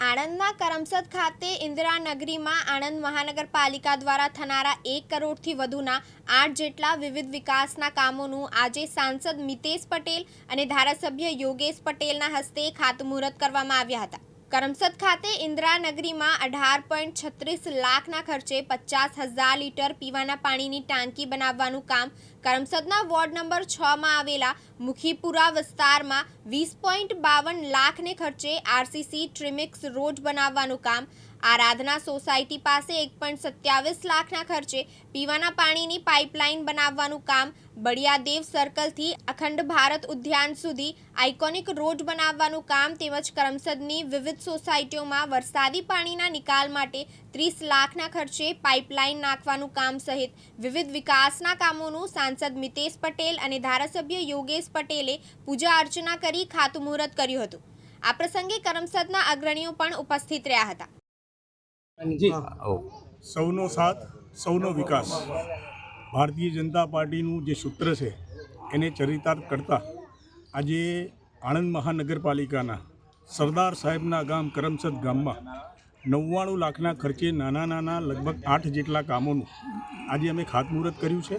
આણંદના કરમસદ ખાતે ઇન્દિરાનગરીમાં આણંદ મહાનગરપાલિકા દ્વારા થનારા એક કરોડથી વધુના આઠ જેટલા વિવિધ વિકાસના કામોનું આજે સાંસદ મિતેશ પટેલ અને ધારાસભ્ય યોગેશ પટેલના હસ્તે ખાતમુહૂર્ત કરવામાં આવ્યા હતા. કરમસદ ખાતે ઇન્દિરાનગરીમાં અઢાર પોઈન્ટ છત્રીસ લાખના ખર્ચે પચાસ હજાર લીટર પીવાના પાણીની ટાંકી બનાવવાનું કામ કરમસદના વોર્ડ નંબર છમાં આવેલા મુખીપુરા વિસ્તારમાં વીસ પોઈન્ટ બાવન લાખને ખર્ચે આરસીસી ટ્રીમિક્સ રોડ બનાવવાનું કામ આરાધના સોસાયટી પાસે એક પોઈન્ટ સત્યાવીસ લાખના ખર્ચે પીવાના પાણીની પાઇપલાઇન બનાવવાનું કામ બળિયાદેવ સર્કલથી અખંડ ભારત ઉદ્યાન સુધી આઇકોનિક રોડ બનાવવાનું કામ તેમજ કરમસદની વિવિધ સોસાયટીઓમાં વરસાદી પાણીના નિકાલ માટે ત્રીસ લાખના ખર્ચે પાઇપલાઇન નાખવાનું કામ સહિત વિવિધ વિકાસના કામોનું સાંસદ મિતેશ પટેલ અને ધારાસભ્ય યોગેશ પટેલે પૂજા અર્ચના કરી ખાતમુહૂર્ત કર્યું હતું. આ પ્રસંગે કરમસદના અગ્રણીઓ પણ ઉપસ્થિત રહ્યા હતા. જી. સૌનો સાથ સૌનો વિકાસ. ભારતીય જનતા પાર્ટીનું જે સૂત્ર છે એને ચરિતાર્થ કરતા આજે આણંદ મહાનગરપાલિકાના સરદાર સાહેબના ગામ કરમસદ ગામમાં નવ્વાણું લાખના ખર્ચે નાના નાના લગભગ આઠ જેટલા કામોનું આજે અમે ખાતમુહૂર્ત કર્યું છે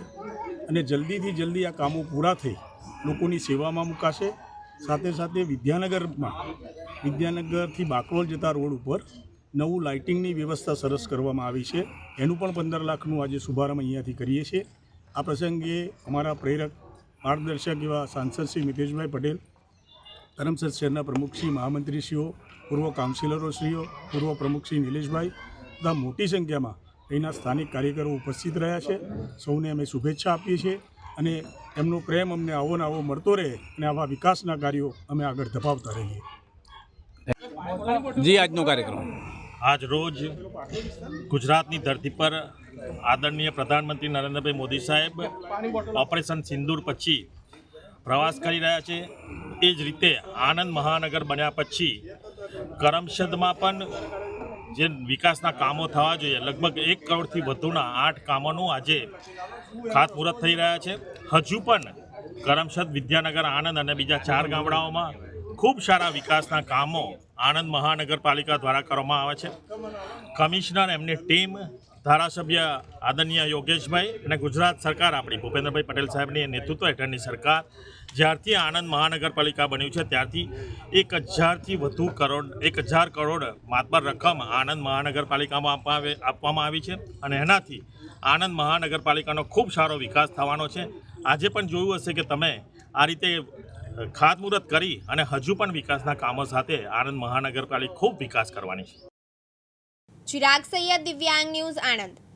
અને જલ્દીથી જલ્દી આ કામો પૂરા થઈ લોકોની સેવામાં મુકાશે. સાથે સાથે વિદ્યાનગરમાં વિદ્યાનગરથી બાકરોલ જતા રોડ ઉપર નવું લાઇટિંગની વ્યવસ્થા સરસ કરવામાં આવી છે. એનું પણ પંદર લાખનું આજે શુભારંભ અહીંયાથી કરીએ છીએ. આ પ્રસંગે અમારા પ્રેરક, માર્ગદર્શક એવા સાંસદ શ્રી મિતેશભાઈ પટેલ ધરમસર શહેરના પ્રમુખશ્રી મહામંત્રીશ્રીઓ, પૂર્વ કાઉન્સિલરોશ્રીઓ પૂર્વ પ્રમુખશ્રી નિલેશભાઈ તથા મોટી સંખ્યામાં અહીંના સ્થાનિક કાર્યકરો ઉપસ્થિત રહ્યા છે. સૌને અમે શુભેચ્છા આપીએ છીએ અને એમનો પ્રેમ અમને આવો ને આવો મળતો રહે અને આવા વિકાસના કાર્યો અમે આગળ ધપાવતા રહીએ. જી, આજનો કાર્યક્રમ. આજ રોજ ગુજરાતની ધરતી પર આદરણીય પ્રધાનમંત્રી નરેન્દ્રભાઈ મોદી સાહેબ ઓપરેશન સિંદૂર પછી પ્રવાસ કરી રહ્યા છે. એ જ રીતે આનંદ મહાનગર બન્યા પછી કરમસદમાં પણ જે વિકાસના કામો થવા જોઈએ, લગભગ એક કરોડથી વધુના આઠ કામોનું આજે ખાતમુહૂર્ત થઈ રહ્યા છે. હજુ પણ કરમસદ વિદ્યાનગર, આણંદ અને બીજા ચાર ગામડાઓમાં ખૂબ સારા વિકાસના કામો આણંદ મહાનગરપાલિકા દ્વારા કરવામાં આવે છે. કમિશનર, એમની ટીમ, ધારાસભ્ય આદરણીય યોગેશભાઈ અને ગુજરાત સરકાર આપણી, ભૂપેન્દ્રભાઈ પટેલ સાહેબની નેતૃત્વ હેઠળની સરકાર જ્યારથી આણંદ મહાનગરપાલિકા બન્યું છે, ત્યારથી એક હજારથી વધુ કરોડ, એક હજાર કરોડ માતબર રકમ આણંદ મહાનગરપાલિકામાં આપવામાં આવી છે અને એનાથી આણંદ મહાનગરપાલિકાનો ખૂબ સારો વિકાસ થવાનો છે. આજે પણ જોયું હશે કે તમે આ રીતે ખાતમુહૂર્ત કરી અને હજુ પણ વિકાસના કામો સાથે આણંદ મહાનગરપાલિકા ખૂબ વિકાસ કરવાની છે. ચિરાગ સૈયદ દિવ્યાંગ ન્યૂઝ આણંદ.